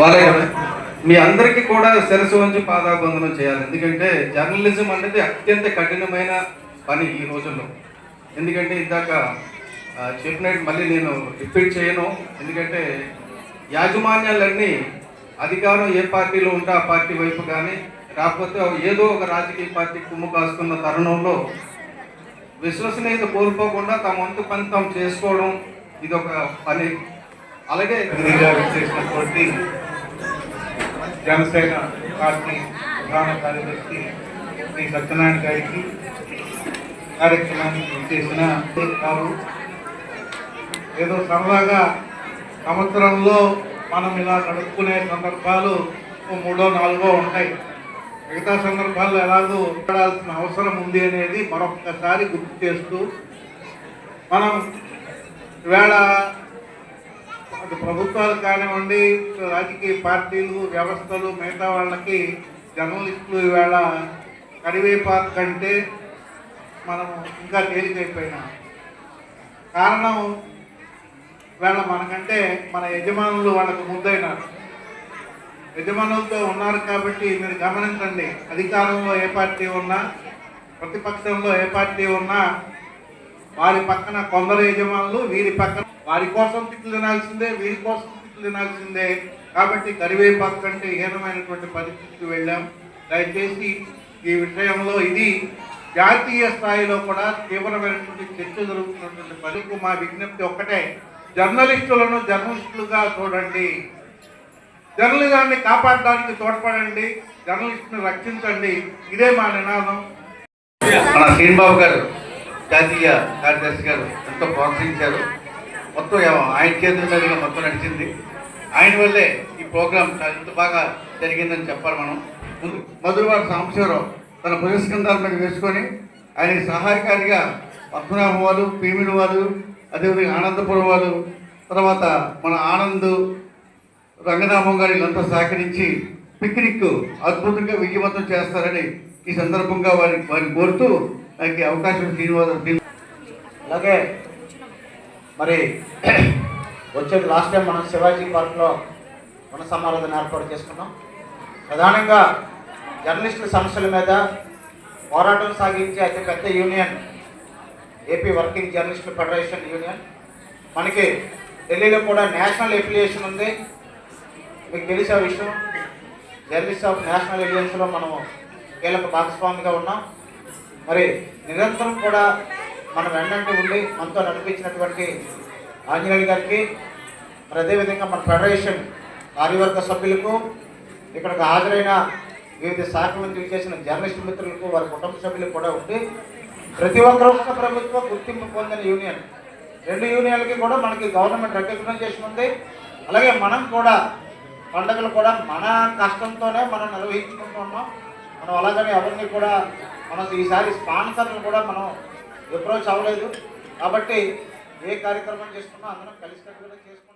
వాళ్ళే కదా. మీ అందరికీ కూడా శిరసు వంచి పాదాబంధనం చేయాలి. ఎందుకంటే జర్నలిజం అనేది అత్యంత కఠినమైన పని ఈ రోజుల్లో. ఎందుకంటే ఇందాక చెప్పినట్టు మళ్ళీ నేను రిపీట్ చేయను. ఎందుకంటే యాజమాన్యాలన్నీ అధికారం ఏ పార్టీలో ఉంటే ఆ పార్టీ వైపు కానీ కాకపోతే ఏదో ఒక రాజకీయ పార్టీ కుమ్ము కాస్తున్న తరుణంలో విశ్వసనీయత కోల్పోకుండా తమ వంతు పని తాము చేసుకోవడం ఇది ఒక పని. అలాగే చేసినటువంటి జనసేన పార్టీ ప్రధాన కార్యదర్శి శ్రీ సత్యనారాయణ గారికి కార్యక్రమానికి చేసిన గారు. ఏదో సరదాగా సంవత్సరంలో మనం ఇలా నడుపుకునే సందర్భాలు మూడో నాలుగో ఉంటాయి. మిగతా సందర్భాల్లో ఎలాగో పడాల్సిన అవసరం ఉంది అనేది మరొక్కసారి గుర్తు చేస్తూ మనం వేళ అటు ప్రభుత్వాలు కానివ్వండి రాజకీయ పార్టీలు వ్యవస్థలు మిగతా వాళ్ళకి జర్నలిస్టులు ఈవేళ కరివేపాకు కంటే మనం ఇంకా తేలికైపోయినాం. కారణం వీళ్ళ మనకంటే మన యజమానులు వాళ్ళకు ముద్దైనారు యజమానులతో ఉన్నారు కాబట్టి మీరు గమనించండి అధికారంలో ఏ పార్టీ ఉన్నా ప్రతిపక్షంలో ఏ పార్టీ ఉన్నా వారి పక్కన కొందరు యజమానులు వీరి పక్కన వారి కోసం తిట్లు తినాల్సిందే వీరి కోసం తిట్లు తినాల్సిందే. కాబట్టి కరివేపాకు కంటే హీనమైనటువంటి పరిస్థితికి వెళ్ళాం. దయచేసి ఈ విషయంలో ఇది జాతీయ స్థాయిలో కూడా తీవ్రమైనటువంటి చర్చ జరుగుతున్నటువంటి పలుకు మా విజ్ఞప్తి ఒక్కటే. జర్నలిస్టులను జర్నలిస్టులుగా చూడండి. జర్నలిజాన్ని కాపాడడానికి తోడ్పడండి. జర్నలిస్టుని రక్షించండి. ఇదే మా నినాదం. మన శ్రీనిబాబు గారు జాతీయ కార్యదర్శి గారు ఎంతో ప్రోత్సహించారు. మొత్తం ఆయన చేతుల మీదుగా మొత్తం నడిచింది. ఆయన వల్లే ఈ ప్రోగ్రాం చాలా ఇంత బాగా జరిగిందని చెప్పాలి మనం. ముందు మధురవారి సాంబశివరావు తన పురస్కంధాల మీద వేసుకొని ఆయనకి సహాయకారిగా పద్మనాభం వాళ్ళు పీమిడి వాళ్ళు అదేవిధంగా ఆనందపురం వాళ్ళు తర్వాత మన ఆనంద్ రంగనామం గారు వీళ్ళంతా సహకరించి పిక్నిక్ అద్భుతంగా విజయవంతం చేస్తారని ఈ సందర్భంగా వారి వారిని కోరుతూ నాకు అవకాశం శ్రీనివాస అలాగే మరి వచ్చే లాస్ట్ టైం మనం శివాజీ పార్క్లో మన సమారాధన ఏర్పాటు చేసుకున్నాం. ప్రధానంగా జర్నలిస్టుల సమస్యల మీద పోరాటం సాగించే అతి పెద్ద యూనియన్ ఏపీ వర్కింగ్ జర్నలిస్టుల ఫెడరేషన్ యూనియన్ మనకి ఢిల్లీలో కూడా నేషనల్ ఎఫిలియేషన్ ఉంది. మీకు తెలిసే విషయం. జర్నలిస్ట్ ఆఫ్ నేషనల్ ఎలియన్స్లో మనము కీలక భాగస్వామిగా ఉన్నాం. మరి నిరంతరం కూడా మనం వెన్నంటి ఉండి మనతో నడిపించినటువంటి ఆంజనేయులు గారికి మరి అదేవిధంగా మన ఫెడరేషన్ కార్యవర్గ సభ్యులకు ఇక్కడికి హాజరైన వివిధ శాఖల నుంచి చేసిన జర్నలిస్ట్ మిత్రులకు వారి కుటుంబ సభ్యులకు కూడా ఉండి ప్రతి ఒక్క రాష్ట్ర ప్రభుత్వ గుర్తింపు పొందిన యూనియన్. రెండు యూనియన్లకి కూడా మనకి గవర్నమెంట్ రికగ్నైజేషన్ ఉంది. అలాగే మనం కూడా పండుగలు కూడా మన కష్టంతోనే మనం నిర్వహించుకుంటూ ఉన్నాం. మనం అలాగని ఎవరిని కూడా మనం ఈసారి స్పాన్సర్లు కూడా మనం అప్రోచ్ అవ్వలేదు. కాబట్టి ఏ కార్యక్రమం చేసుకున్నా అందరం కలిసికట్టుగా చేసుకుంటాం.